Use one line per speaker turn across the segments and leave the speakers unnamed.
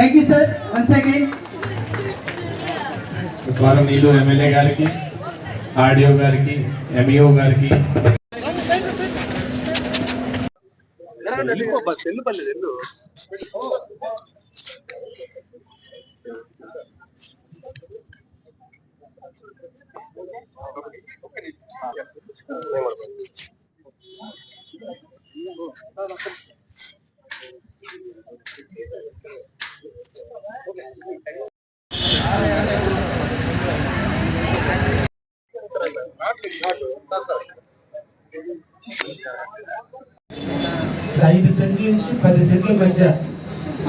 Thank you, sir. Once again. వారం నీళ్ళు MLA గారికి ఆర్డిఓ గారికి ఎంఈఓ గారికి Thank you.
ఐదు సెంట్ల నుంచి పది సెంట్ల మధ్య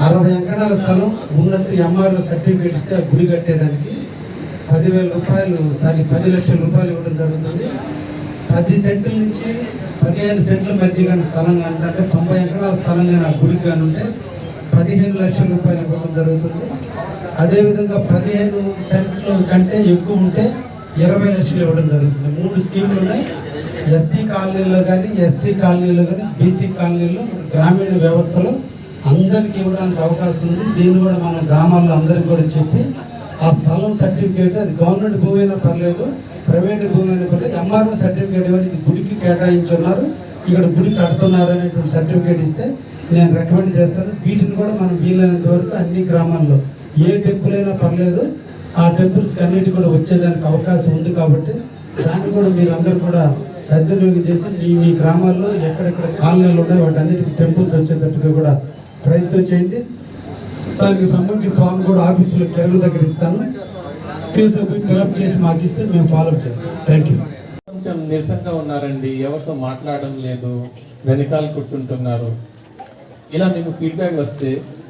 అరవై ఎకరాల స్థలం ఉన్నట్టు ఎంఆర్ఓ సర్టిఫికేట్ ఇస్తే గుడి కట్టేదానికి పదివేల రూపాయలు సారీ పది లక్షల రూపాయలు ఇవ్వడం జరుగుతుంది. పది సెంట్ల నుంచి పదిహేను సెంట్ల మధ్య కానీ స్థలం కానీ అంటే తొంభై ఎకరాల స్థలం కానీ ఆ గుడికి కానీ ఉంటే పదిహేను లక్షల రూపాయలు ఇవ్వడం జరుగుతుంది. అదేవిధంగా పదిహేను సెంట్లు కంటే ఎక్కువ ఉంటే ఇరవై లక్షలు ఇవ్వడం జరుగుతుంది. మూడు స్కీములు ఉన్నాయి. ఎస్సీ కాలనీలో కానీ ఎస్టీ కాలనీలో కానీ బీసీ కాలనీలో మన గ్రామీణ వ్యవస్థలో అందరికి ఇవ్వడానికి అవకాశం ఉంది. దీన్ని కూడా మన గ్రామాల్లో అందరికి కూడా చెప్పి ఆ స్థలం సర్టిఫికేట్ అది గవర్నమెంట్ భూమి అయినా పర్లేదు ప్రైవేట్ భూమి అయినా పర్లేదు ఎంఆర్ఓ సర్టిఫికేట్ ఇవ్వని ఇది గుడికి కేటాయించున్నారు. ఇక్కడ గుడి కడుతున్నారు అనేటువంటి సర్టిఫికేట్ ఇస్తే నేను రికమెండ్ చేస్తాను. వీటిని కూడా మనం వీలైనంత వరకు అన్ని గ్రామాల్లో ఏ టెంపుల్ అయినా పర్లేదు. ఆ టెంపుల్స్ అన్నిటి కూడా వచ్చేదానికి అవకాశం ఉంది కాబట్టి దాన్ని కూడా మీరందరూ కూడా సద్వినియోగం చేసి మీ మీ గ్రామాల్లో ఎక్కడెక్కడ కాలనీలు ఉన్నాయో వాటన్నిటికి టెంపుల్స్ వచ్చేటట్టుగా కూడా ప్రయత్నం చేయండి. దానికి సంబంధించిన ఫామ్ కూడా ఆఫీసులో కెరల దగ్గర ఇస్తాను. తీసుకుపోయి ఫిలప్ చేసి మాకు ఇస్తే మేము ఫాలో చేస్తాం. థ్యాంక్ యూ
కొంచెం నీరసంగా ఉన్నారండి. ఎవరితో మాట్లాడడం లేదు. వెనకాల కుట్టుంటున్నారు ఇలా మీకు ఫీడ్బ్యాక్ వస్తే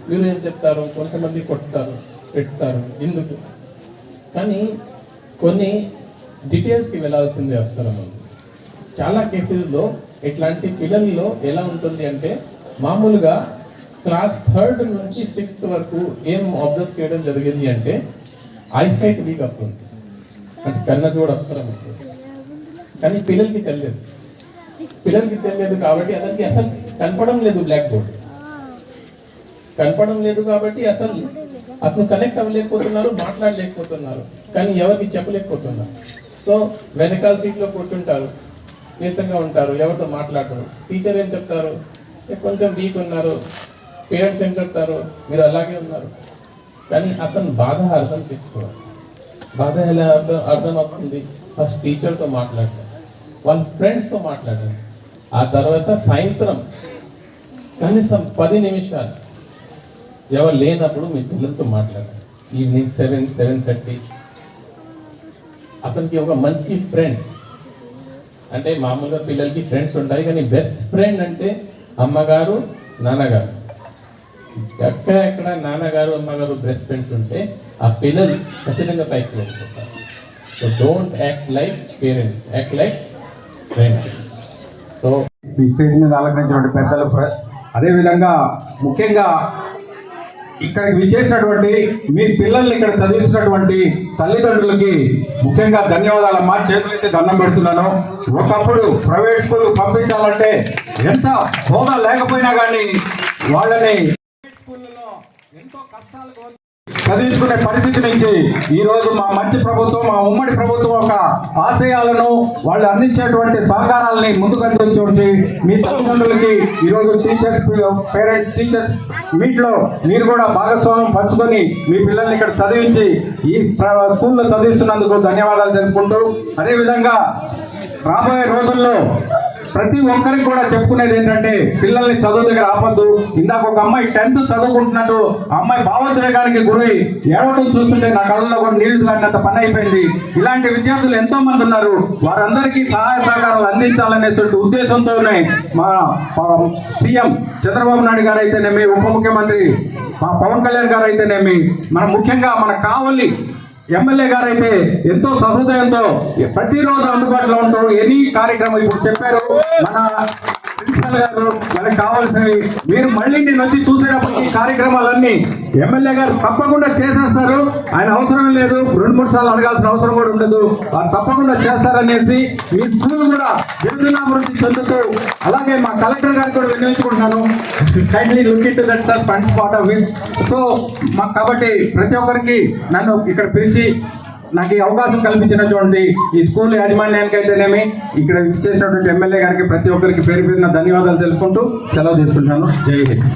మీరు ఏం చెప్తారు? కొంతమంది కొట్టుతారు పెడతారు ఎందుకు? కానీ కొన్ని డీటెయిల్స్కి వెళ్ళాల్సింది అవసరం ఉంది చాలా కేసెస్లో ఇట్లాంటి పిల్లల్లో ఎలా ఉంటుంది అంటే మామూలుగా క్లాస్ థర్డ్ నుంచి సిక్స్త్ వరకు ఏం అబ్జర్వ్ చేయడం జరిగింది అంటే ఐసైట్ వీక్ అవుతుంది అంటే కన్న చూడ అవసరం అవుతుంది కానీ పిల్లలకి తెలియదు. పిల్లలకి తెలియదు కాబట్టి అతనికి అసలు కనపడం లేదు బ్లాక్ బోర్డ్ కనపడం లేదు కాబట్టి అసలు అతను కనెక్ట్ అవ్వలేకపోతున్నారు మాట్లాడలేకపోతున్నారు. కానీ ఎవరికి చెప్పలేకపోతున్నారు. సో వెనకాల సీట్లో కూర్చుంటారు నీరసంగా ఉంటారు ఎవరితో మాట్లాడరు. టీచర్ ఏం చెప్తారు? కొంచెం వీక్ ఉన్నారు పేరెంట్స్ ఏం చెప్తారు? మీరు అలాగే ఉన్నారు. కానీ అతను బాధ అర్థం చేసుకోవాలి. బాధ ఎలా అర్థం అర్థం అవుతుంది? ఫస్ట్ టీచర్తో మాట్లాడారు వాళ్ళ ఫ్రెండ్స్తో మాట్లాడారు ఆ తర్వాత సాయంత్రం కనీసం పది నిమిషాలు ఎవరు లేనప్పుడు మీ పిల్లలతో మాట్లాడాలి ఈవినింగ్ సెవెన్ సెవెన్ థర్టీ అతనికి ఒక మంచి ఫ్రెండ్ అంటే మామూలుగా పిల్లలకి ఫ్రెండ్స్ ఉంటాయి కానీ బెస్ట్ ఫ్రెండ్ అంటే అమ్మగారు నాన్నగారు. ఎక్కడ ఎక్కడ నాన్నగారు అమ్మగారు బెస్ట్ ఫ్రెండ్స్ ఉంటే ఆ పిల్లలు ఖచ్చితంగా పైకి వెళ్ళిపోతారు so don't act like parents act like friends so
ఈ స్టేజ్ మీద అలంకరించినటువంటి పెద్దలు అదేవిధంగా ముఖ్యంగా ఇక్కడికి విచ్చేసినటువంటి మీ పిల్లల్ని ఇక్కడ చదివిస్తున్నటువంటి తల్లిదండ్రులకి ముఖ్యంగా ధన్యవాదాలమ్మా. చేతులైతే దండం పెడుతున్నాను. ఒకప్పుడు ప్రైవేట్ స్కూల్ పంపించాలంటే ఎంత హోదా లేకపోయినా కానీ వాళ్ళని స్కూళ్ళలో ఎంతో కష్టాలు చదివించుకునే పరిస్థితి నుంచి ఈరోజు మా మంచి ప్రభుత్వం మా ఉమ్మడి ప్రభుత్వం ఒక ఆశయాలను వాళ్ళు అందించేటువంటి సహకారాలని ముందుకు అందించి మీ తల్లిదండ్రులకి ఈరోజు టీచర్స్ పేరెంట్స్ టీచర్స్ మీట్లో మీరు కూడా భాగస్వామ్యం పంచుకొని మీ పిల్లల్ని ఇక్కడ చదివించి ఈ స్కూల్లో చదివిస్తున్నందుకు ధన్యవాదాలు తెలుపుకుంటూ అదేవిధంగా రాబోయే రోజుల్లో ప్రతి ఒక్కరికి కూడా చెప్పుకునేది ఏంటంటే పిల్లల్ని చదువు దగ్గర ఆపద్దు. ఇందాక ఒక అమ్మాయి టెన్త్ చదువుకుంటున్నట్టు అమ్మాయి భావోద్వేగానికి గురై ఏడవటం చూస్తుంటే నా కళ్ళలో కూడా నీళ్ళు కాడినంత పని అయిపోయింది. ఇలాంటి విద్యార్థులు ఎంతో మంది ఉన్నారు. వారందరికీ సహాయ సహకారాలు అందించాలనేటువంటి ఉద్దేశంతోనే మా సీఎం చంద్రబాబు నాయుడు గారు అయితేనేమి ఉప ముఖ్యమంత్రి మా పవన్ కళ్యాణ్ గారు అయితేనేమి మన ముఖ్యంగా మన కావలి ఎమ్మెల్యే గారు అయితే ఎంతో సహృదయంతో ప్రతిరోజు అందుబాటులో ఉంటారు ఎనీ కార్యక్రమం ఇప్పుడు చెప్పారు. మన ప్రిన్సిపల్ గారు మనకు కావాల్సినవి. మీరు మళ్ళీ నేను వచ్చి చూసేటప్పుడు ఈ కార్యక్రమాలన్నీ ఎమ్మెల్యే గారు తప్పకుండా చేసేస్తారు. ఆయన అవసరం లేదు. రెండు మూడు సార్లు అడగాల్సిన అవసరం కూడా ఉండదు. వాళ్ళు తప్పకుండా చేస్తారనేసి మీ స్కూల్ కూడా దినదినాభివృద్ధి చెందుతూ అలాగే మా కలెక్టర్ గారికి కూడా వినియోగించుకుంటున్నాను kindly look it that sir funds part of it so మాకు కాబట్టి ప్రతి ఒక్కరికి నన్ను ఇక్కడ పిలిచి నాకు ఈ అవకాశం కల్పించినటువంటి ఈ స్కూల్ యాజమాన్యానికి అయితేనేమి ఇక్కడ చేసినటువంటి ఎమ్మెల్యే గారికి ప్రతి ఒక్కరికి పేరు పేరున ధన్యవాదాలు తెలుపుకుంటూ సెలవు తీసుకుంటాను జై హింద్.